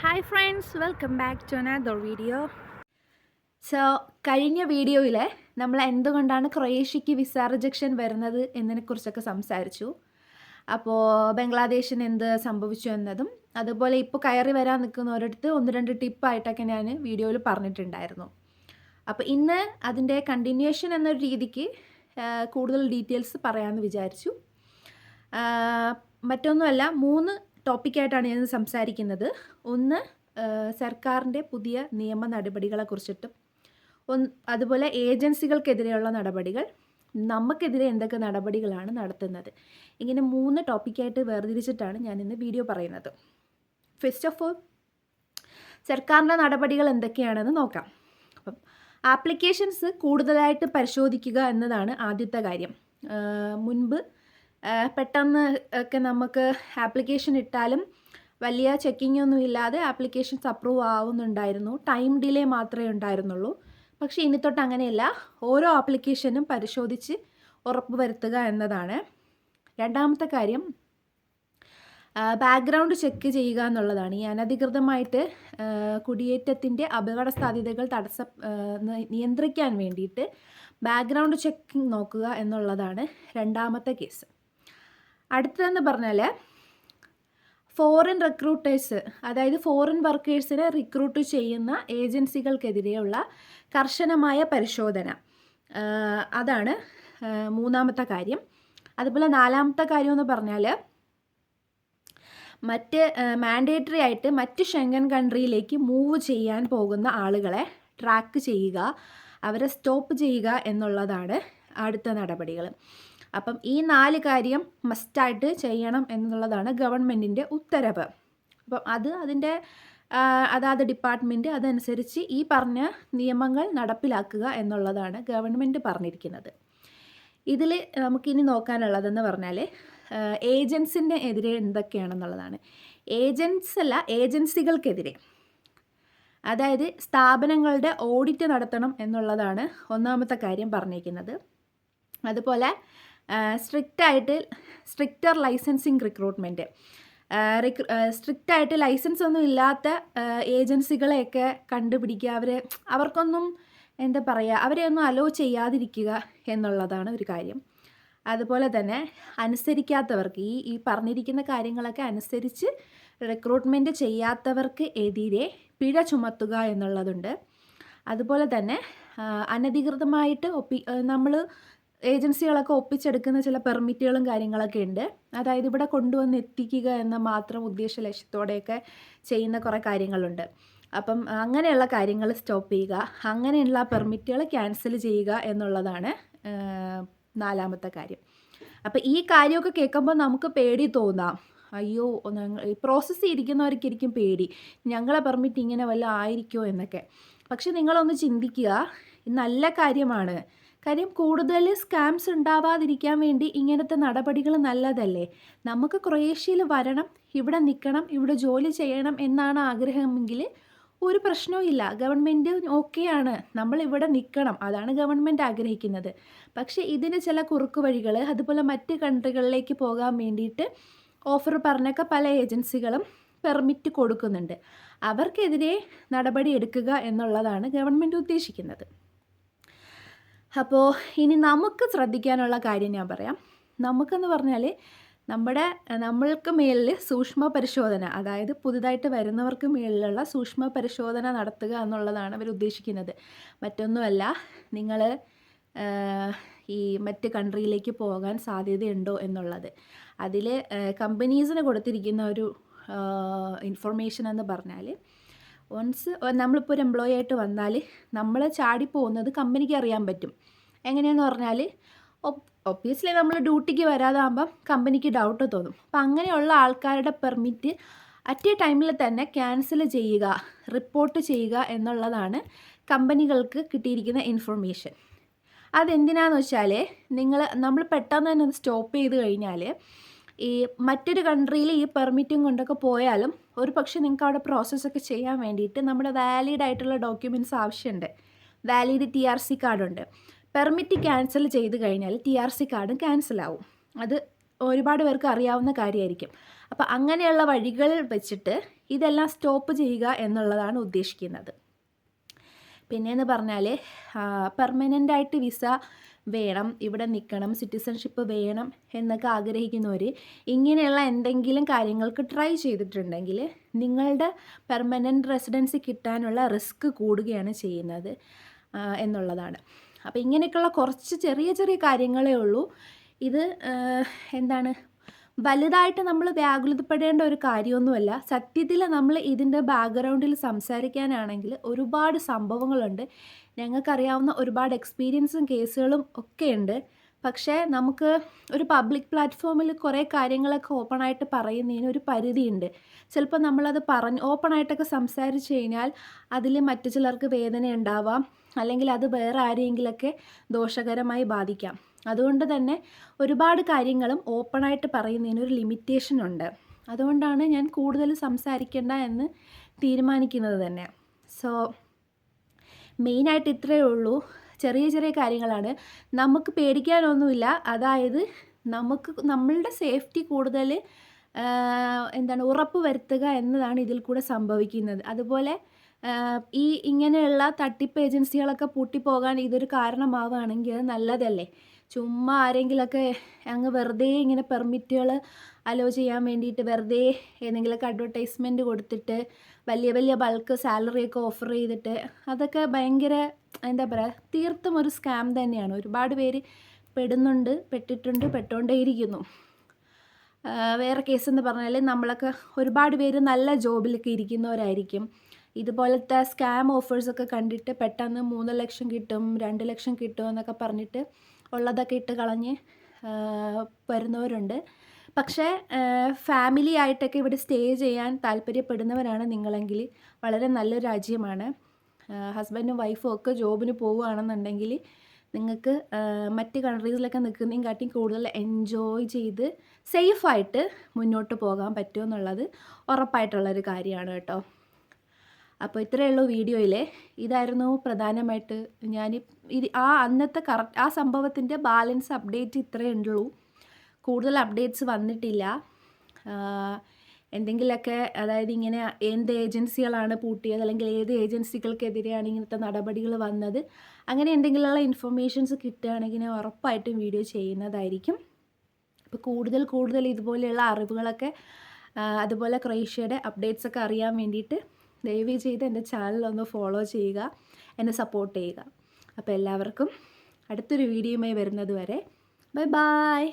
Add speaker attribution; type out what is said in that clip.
Speaker 1: Hi friends welcome back to another video so കഴിഞ്ഞ വീഡിയോയിൽ നമ്മൾ എന്തുകൊണ്ടാണ് ക്രൊയേഷ്യയ്ക്ക് വിസ റിജക്ഷൻ വരുന്നത് എന്നതിനെക്കുറിച്ചൊക്കെ സംസാരിച്ചു. അപ്പോൾ ബംഗ്ലാദേശിന് എന്ത് സംഭവിച്ചു എന്നതും അതുപോലെ ഇപ്പോൾ കയറി വരാൻ നിൽക്കുന്നവരടുത്ത് ഒന്ന് രണ്ട് ടിപ്പായിട്ടൊക്കെ ഞാൻ വീഡിയോയിൽ പറഞ്ഞിട്ടുണ്ടായിരുന്നു. അപ്പോൾ ഇന്ന് അതിന്റെ കണ്ടിന്യൂഷൻ എന്നൊരു രീതിക്ക് കൂടുതൽ ഡീറ്റെയിൽസ് പറയാമെന്ന് വിചാരിച്ചു. മറ്റൊന്നുമല്ല മൂന്ന് ടോപ്പിക്കായിട്ടാണ് ഞാൻ സംസാരിക്കുന്നത്. ഒന്ന് സർക്കാരിന്റെ പുതിയ നിയമ നടപടികളെ കുറിച്ചിട്ടും ഒന്ന് അതുപോലെ ഏജൻസികൾക്കെതിരെയുള്ള നടപടികൾ നമുക്കെതിരെ എന്തൊക്കെ നടപടികളാണ് നടത്തുന്നത്. ഇങ്ങനെ മൂന്ന് ടോപ്പിക്കായിട്ട് വേർതിരിച്ചിട്ടാണ് ഞാൻ ഇന്ന് വീഡിയോ പറയുന്നത്. ഫസ്റ്റ് ഓഫ് ഓൾ സർക്കാരിന്റെ നടപടികൾ എന്തൊക്കെയാണെന്ന് നോക്കാം. അപ്പം ആപ്ലിക്കേഷൻസ് കൂടുതലായിട്ട് പരിശോധിക്കുക എന്നതാണ് ആദ്യത്തെ കാര്യം. മുൻപ് പെട്ടെന്ന് ഒക്കെ നമുക്ക് ആപ്ലിക്കേഷൻ ഇട്ടാലും വലിയ ചെക്കിംഗ് ഒന്നും ഇല്ലാതെ ആപ്ലിക്കേഷൻസ് അപ്രൂവ് ആവുന്നുണ്ടായിരുന്നു. ടൈം ഡിലേ മാത്രമേ ഉണ്ടായിരുന്നുള്ളൂ. പക്ഷേ ഇനി തൊട്ട് അങ്ങനെയല്ല. ഓരോ ആപ്ലിക്കേഷനും പരിശോധിച്ച് ഉറപ്പ് വരുത്തുക എന്നതാണ്. രണ്ടാമത്തെ കാര്യം ബാക്ക്ഗ്രൗണ്ട് ചെക്ക് ചെയ്യുക എന്നുള്ളതാണ്. ഈ അനധികൃതമായിട്ട് കുടിയേറ്റത്തിന്റെ അപകട സാധ്യതകൾ തടസ്സ നിയന്ത്രിക്കാൻ വേണ്ടിയിട്ട് ബാക്ക്ഗ്രൗണ്ട് ചെക്കിംഗ് നോക്കുക എന്നുള്ളതാണ് രണ്ടാമത്തെ കേസ് അടുത്തതെന്ന് പറഞ്ഞാൽ ഫോറിൻ റിക്രൂട്ടേഴ്സ് അതായത് ഫോറിൻ വർക്കേഴ്സിനെ റിക്രൂട്ട് ചെയ്യുന്ന ഏജൻസികൾക്കെതിരെയുള്ള കർശനമായ പരിശോധന. അതാണ് മൂന്നാമത്തെ കാര്യം. അതുപോലെ നാലാമത്തെ കാര്യം എന്ന് പറഞ്ഞാൽ മറ്റ് മാൻഡേറ്ററി ആയിട്ട് മറ്റ് ഷെങ്കൻ കൺട്രിയിലേക്ക് മൂവ് ചെയ്യാൻ പോകുന്ന ആളുകളെ ട്രാക്ക് ചെയ്യുക അവരെ സ്റ്റോപ്പ് ചെയ്യുക എന്നുള്ളതാണ് അടുത്ത നടപടികൾ അപ്പം ഈ നാല് കാര്യം മസ്റ്റായിട്ട് ചെയ്യണം എന്നുള്ളതാണ് ഗവൺമെന്റിന്റെ ഉത്തരവ്. അപ്പം അത് അതിന്റെ അതാത് ഡിപ്പാർട്ട്മെന്റ് അതനുസരിച്ച് ഈ പറഞ്ഞ നിയമങ്ങൾ നടപ്പിലാക്കുക എന്നുള്ളതാണ് ഗവൺമെന്റ് പറഞ്ഞിരിക്കുന്നത്. ഇതിൽ നമുക്കിനി നോക്കാനുള്ളതെന്ന് പറഞ്ഞാൽ ഏജൻസിന്റെ എതിരെ എന്തൊക്കെയാണെന്നുള്ളതാണ്. ഏജൻസ് അല്ല ഏജൻസികൾക്കെതിരെ. അതായത് സ്ഥാപനങ്ങളുടെ ഓഡിറ്റ് നടത്തണം എന്നുള്ളതാണ് ഒന്നാമത്തെ കാര്യം പറഞ്ഞിരിക്കുന്നത്. അതുപോലെ സ്ട്രിക്റ്റായിട്ട് സ്ട്രിക്റ്റർ ലൈസൻസിങ് റിക്രൂട്ട്മെന്റ്. സ്ട്രിക്റ്റ് ആയിട്ട് ലൈസൻസ് ഒന്നും ഇല്ലാത്ത ഏജൻസികളെയൊക്കെ കണ്ടുപിടിക്കുക അവരെ അവർക്കൊന്നും എന്താ പറയുക അവരെ ഒന്നും അലോ ചെയ്യാതിരിക്കുക എന്നുള്ളതാണ് ഒരു കാര്യം. അതുപോലെ തന്നെ അനുസരിക്കാത്തവർക്ക് ഈ ഈ പറഞ്ഞിരിക്കുന്ന കാര്യങ്ങളൊക്കെ അനുസരിച്ച് റിക്രൂട്ട്മെന്റ് ചെയ്യാത്തവർക്ക് എതിരെ പിഴ ചുമത്തുക എന്നുള്ളതുണ്ട്. അതുപോലെ തന്നെ അനധികൃതമായിട്ട് ഒപ്പി നമ്മൾ ഏജൻസികളൊക്കെ ഒപ്പിച്ചെടുക്കുന്ന ചില പെർമിറ്റുകളും കാര്യങ്ങളൊക്കെ ഉണ്ട്. അതായത് ഇവിടെ കൊണ്ടുവന്ന് എത്തിക്കുക എന്ന മാത്രം ഉദ്ദേശ ലക്ഷ്യത്തോടെയൊക്കെ ചെയ്യുന്ന കുറേ കാര്യങ്ങളുണ്ട്. അപ്പം അങ്ങനെയുള്ള കാര്യങ്ങൾ സ്റ്റോപ്പ് ചെയ്യുക അങ്ങനെയുള്ള പെർമിറ്റുകൾ ക്യാൻസൽ ചെയ്യുക എന്നുള്ളതാണ് നാലാമത്തെ കാര്യം. അപ്പം ഈ കാര്യമൊക്കെ കേൾക്കുമ്പോൾ നമുക്ക് പേടി തോന്നാം. അയ്യോ ഞങ്ങൾ പ്രോസസ്സ് ചെയ്തിരിക്കുന്നവർക്കിരിക്കും പേടി. ഞങ്ങളെ പെർമിറ്റ് ഇങ്ങനെ വല്ല ആയിരിക്കുമോ എന്നൊക്കെ. പക്ഷെ നിങ്ങളൊന്ന് ചിന്തിക്കുക നല്ല കാര്യമാണ്. കാര്യം കൂടുതൽ സ്കാംസ് ഉണ്ടാവാതിരിക്കാൻ വേണ്ടി ഇങ്ങനത്തെ നടപടികൾ നല്ലതല്ലേ? നമുക്ക് ക്രൊയേഷ്യയിൽ വരണം ഇവിടെ നിൽക്കണം ഇവിടെ ജോലി ചെയ്യണം എന്നാണ് ആഗ്രഹമെങ്കിൽ ഒരു പ്രശ്നവും ഇല്ല. ഗവൺമെന്റ് ഓക്കെയാണ്. നമ്മൾ ഇവിടെ നിൽക്കണം അതാണ് ഗവൺമെന്റ് ആഗ്രഹിക്കുന്നത്. പക്ഷേ ഇതിന് ചില കുറുക്ക് വഴികൾ അതുപോലെ മറ്റ് കൺട്രികളിലേക്ക് പോകാൻ വേണ്ടിയിട്ട് ഓഫർ പറഞ്ഞൊക്കെ പല ഏജൻസികളും പെർമിറ്റ് കൊടുക്കുന്നുണ്ട്. അവർക്കെതിരെ നടപടി എടുക്കുക എന്നുള്ളതാണ് ഗവൺമെന്റ് ഉദ്ദേശിക്കുന്നത്. അപ്പോൾ ഇനി നമുക്ക് ശ്രദ്ധിക്കാനുള്ള കാര്യം ഞാൻ പറയാം. നമുക്കെന്ന് പറഞ്ഞാൽ നമ്മുടെ നമ്മൾക്ക് മേലിൽ സൂക്ഷ്മ പരിശോധന അതായത് പുതുതായിട്ട് വരുന്നവർക്ക് മേലിലുള്ള സൂക്ഷ്മ പരിശോധന നടത്തുക എന്നുള്ളതാണ് അവർ ഉദ്ദേശിക്കുന്നത്. മറ്റൊന്നുമല്ല നിങ്ങൾ ഈ മറ്റ് കൺട്രിയിലേക്ക് പോകാൻ സാധ്യതയുണ്ടോ എന്നുള്ളത്. അതിൽ കമ്പനീസിന് കൊടുത്തിരിക്കുന്ന ഒരു ഇൻഫർമേഷൻ എന്ന് പറഞ്ഞാൽ വൺസ് നമ്മളിപ്പോൾ ഒരു എംപ്ലോയി ആയിട്ട് വന്നാൽ നമ്മൾ ചാടി പോകുന്നത് കമ്പനിക്ക് അറിയാൻ പറ്റും. എങ്ങനെയെന്ന് പറഞ്ഞാൽ ഒബ്വിയസ്ലി നമ്മൾ ഡ്യൂട്ടിക്ക് വരാതാകുമ്പം കമ്പനിക്ക് ഡൗട്ട് തോന്നും. അപ്പം അങ്ങനെയുള്ള ആൾക്കാരുടെ പെർമിറ്റ് അറ്റ് എ ടൈമിൽ തന്നെ ക്യാൻസൽ ചെയ്യുക റിപ്പോർട്ട് ചെയ്യുക എന്നുള്ളതാണ് കമ്പനികൾക്ക് കിട്ടിയിരിക്കുന്ന ഇൻഫർമേഷൻ അതെന്തിനാന്ന് വെച്ചാൽ നിങ്ങൾ നമ്മൾ പെട്ടെന്ന് തന്നെ അത് സ്റ്റോപ്പ് ചെയ്ത് കഴിഞ്ഞാൽ ഈ മറ്റൊരു കൺട്രിയിൽ ഈ പെർമിറ്റും കൊണ്ടൊക്കെ പോയാലും ഒരു പക്ഷേ നിങ്ങൾക്ക് അവിടെ പ്രോസസ്സൊക്കെ ചെയ്യാൻ വേണ്ടിയിട്ട് നമ്മുടെ വാലിഡ് ആയിട്ടുള്ള ഡോക്യുമെന്റ്സ് ആവശ്യമുണ്ട്. വാലിഡ് ടി ആർ സി കാർഡുണ്ട് പെർമിറ്റ് ക്യാൻസൽ ചെയ്ത് കഴിഞ്ഞാൽ ടി ആർ സി കാർഡും ക്യാൻസൽ ആവും. അത് ഒരുപാട് പേർക്ക് അറിയാവുന്ന കാര്യമായിരിക്കും. അപ്പോൾ അങ്ങനെയുള്ള വഴികൾ വെച്ചിട്ട് ഇതെല്ലാം സ്റ്റോപ്പ് ചെയ്യുക എന്നുള്ളതാണ് ഉദ്ദേശിക്കുന്നത്. പിന്നെയെന്ന് പറഞ്ഞാൽ പെർമനന്റ് ആയിട്ട് വിസ വേണം ഇവിടെ നിൽക്കണം സിറ്റിസൺഷിപ്പ് വേണം എന്നൊക്കെ ആഗ്രഹിക്കുന്നവർ ഇങ്ങനെയുള്ള എന്തെങ്കിലും കാര്യങ്ങൾക്ക് ട്രൈ ചെയ്തിട്ടുണ്ടെങ്കിൽ നിങ്ങളുടെ പെർമനന്റ് റെസിഡൻസി കിട്ടാനുള്ള റിസ്ക് കൂടുകയാണ് ചെയ്യുന്നത് എന്നുള്ളതാണ്. അപ്പോൾ ഇങ്ങനെയൊക്കെയുള്ള കുറച്ച് ചെറിയ ചെറിയ കാര്യങ്ങളേ ഉള്ളൂ. ഇത് എന്താണ് വലുതായിട്ട് നമ്മൾ വ്യാകുലതപ്പെടേണ്ട ഒരു കാര്യമൊന്നുമല്ല. സത്യത്തിൽ നമ്മൾ ഇതിന്റെ ബാക്ക്ഗ്രൗണ്ടിൽ സംസാരിക്കാനാണെങ്കിൽ ഒരുപാട് സംഭവങ്ങളുണ്ട്. ഞങ്ങൾക്കറിയാവുന്ന ഒരുപാട് എക്സ്പീരിയൻസും കേസുകളും ഒക്കെ ഉണ്ട്. പക്ഷേ നമുക്ക് ഒരു പബ്ലിക് പ്ലാറ്റ്ഫോമിൽ കുറേ കാര്യങ്ങളൊക്കെ ഓപ്പണായിട്ട് പറയുന്നതിന് ഒരു പരിധിയുണ്ട്. ചിലപ്പോൾ നമ്മളത് പറഞ്ഞ് ഓപ്പണായിട്ടൊക്കെ സംസാരിച്ച് കഴിഞ്ഞാൽ അതിൽ മറ്റു ചിലർക്ക് വേദന ഉണ്ടാവാം. അല്ലെങ്കിൽ അത് വേറെ ആരെയെങ്കിലൊക്കെ ദോഷകരമായി ബാധിക്കാം. അതുകൊണ്ട് തന്നെ ഒരുപാട് കാര്യങ്ങളും ഓപ്പണായിട്ട് പറയുന്നതിന് ഒരു ലിമിറ്റേഷൻ ഉണ്ട്. അതുകൊണ്ടാണ് ഞാൻ കൂടുതൽ സംസാരിക്കേണ്ട എന്ന് തീരുമാനിക്കുന്നത് തന്നെ. സോ മെയിനായിട്ട് ഇത്രയേ ഉള്ളൂ. ചെറിയ ചെറിയ കാര്യങ്ങളാണ്. നമുക്ക് പേടിക്കാനൊന്നുമില്ല. അതായത് നമുക്ക് നമ്മളുടെ സേഫ്റ്റി കൂടുതൽ എന്താണ് ഉറപ്പ് വരുത്തുക എന്നതാണ് ഇതിൽ കൂടെ സംഭവിക്കുന്നത്. അതുപോലെ ഈ ഇങ്ങനെയുള്ള തട്ടിപ്പ് ഏജൻസികളൊക്കെ പൂട്ടിപ്പോകാൻ ഇതൊരു കാരണമാവുകയാണെങ്കിൽ അത് നല്ലതല്ലേ? ചുമ്മാ ആരെങ്കിലുമൊക്കെ അങ്ങ് വെറുതെ ഇങ്ങനെ പെർമിറ്റുകൾ അലോ ചെയ്യാൻ വേണ്ടിയിട്ട് വെറുതെ ഏതെങ്കിലുമൊക്കെ അഡ്വർടൈസ്മെന്റ് കൊടുത്തിട്ട് വലിയ വലിയ ബൾക്ക് സാലറിയൊക്കെ ഓഫർ ചെയ്തിട്ട് അതൊക്കെ ഭയങ്കര എന്താ പറയുക തീർത്തും ഒരു സ്കാം തന്നെയാണ്. ഒരുപാട് പേര് പെടുന്നുണ്ട് പെട്ടിട്ടുണ്ട് പെട്ടുകൊണ്ടേയിരിക്കുന്നു വേറെ കേസ് എന്ന് പറഞ്ഞാൽ നമ്മളൊക്കെ ഒരുപാട് പേര് നല്ല ജോബിലൊക്കെ ഇരിക്കുന്നവരായിരിക്കും. ഇതുപോലത്തെ സ്കാം ഓഫേഴ്സൊക്കെ കണ്ടിട്ട് പെട്ടെന്ന് മൂന്ന് ലക്ഷം കിട്ടും രണ്ട് ലക്ഷം കിട്ടും എന്നൊക്കെ പറഞ്ഞിട്ട് ഉള്ളതൊക്കെ ഇട്ട് കളഞ്ഞ് വരുന്നവരുണ്ട്. പക്ഷേ ഫാമിലി ആയിട്ടൊക്കെ ഇവിടെ സ്റ്റേ ചെയ്യാൻ താല്പര്യപ്പെടുന്നവരാണ് നിങ്ങളെങ്കിൽ വളരെ നല്ല രാജ്യമാണ്. ഹസ്ബൻഡും വൈഫും ഒക്കെ ജോബിന് പോവുകയാണെന്നുണ്ടെങ്കിൽ നിങ്ങൾക്ക് മറ്റ് കൺട്രീസിലൊക്കെ നിൽക്കുന്നതും കാട്ടി കൂടുതൽ എൻജോയ് ചെയ്ത് സേഫായിട്ട് മുന്നോട്ട് പോകാൻ പറ്റുമെന്നുള്ളത് ഉറപ്പായിട്ടുള്ളൊരു കാര്യമാണ് കേട്ടോ. അപ്പോൾ ഇത്രയേ ഉള്ളൂ വീഡിയോയിൽ ഇതായിരുന്നു പ്രധാനമായിട്ട് ഞാൻ ആ അന്നത്തെ കറക്റ്റ് ആ സംഭവത്തിന്റെ ബാലൻസ് അപ്ഡേറ്റ് ഇത്രയേ ഉള്ളൂ. കൂടുതൽ അപ്ഡേറ്റ്സ് വന്നിട്ടില്ല. എന്തെങ്കിലുമൊക്കെ അതായത് ഇങ്ങനെ എന്ത് ഏജൻസികളാണ് പൂട്ടിയത് അല്ലെങ്കിൽ ഏത് ഏജൻസികൾക്കെതിരെയാണ് ഇങ്ങനത്തെ നടപടികൾ വന്നത്. അങ്ങനെ എന്തെങ്കിലുമുള്ള ഇൻഫർമേഷൻസ് കിട്ടുകയാണെങ്കിൽ ഞാൻ ഉറപ്പായിട്ടും വീഡിയോ ചെയ്യുന്നതായിരിക്കും. അപ്പോൾ കൂടുതൽ കൂടുതൽ ഇതുപോലെയുള്ള അറിവുകളൊക്കെ അതുപോലെ ക്രൊയേഷ്യയുടെ അപ്ഡേറ്റ്സൊക്കെ അറിയാൻ വേണ്ടിയിട്ട് ദയവ് ചെയ്ത് എന്റെ ഒന്ന് ഫോളോ ചെയ്യുക എന്നെ സപ്പോർട്ട് ചെയ്യുക. അപ്പോൾ എല്ലാവർക്കും അടുത്തൊരു വീഡിയോയുമായി വരുന്നത് വരെ ബൈ ബായ്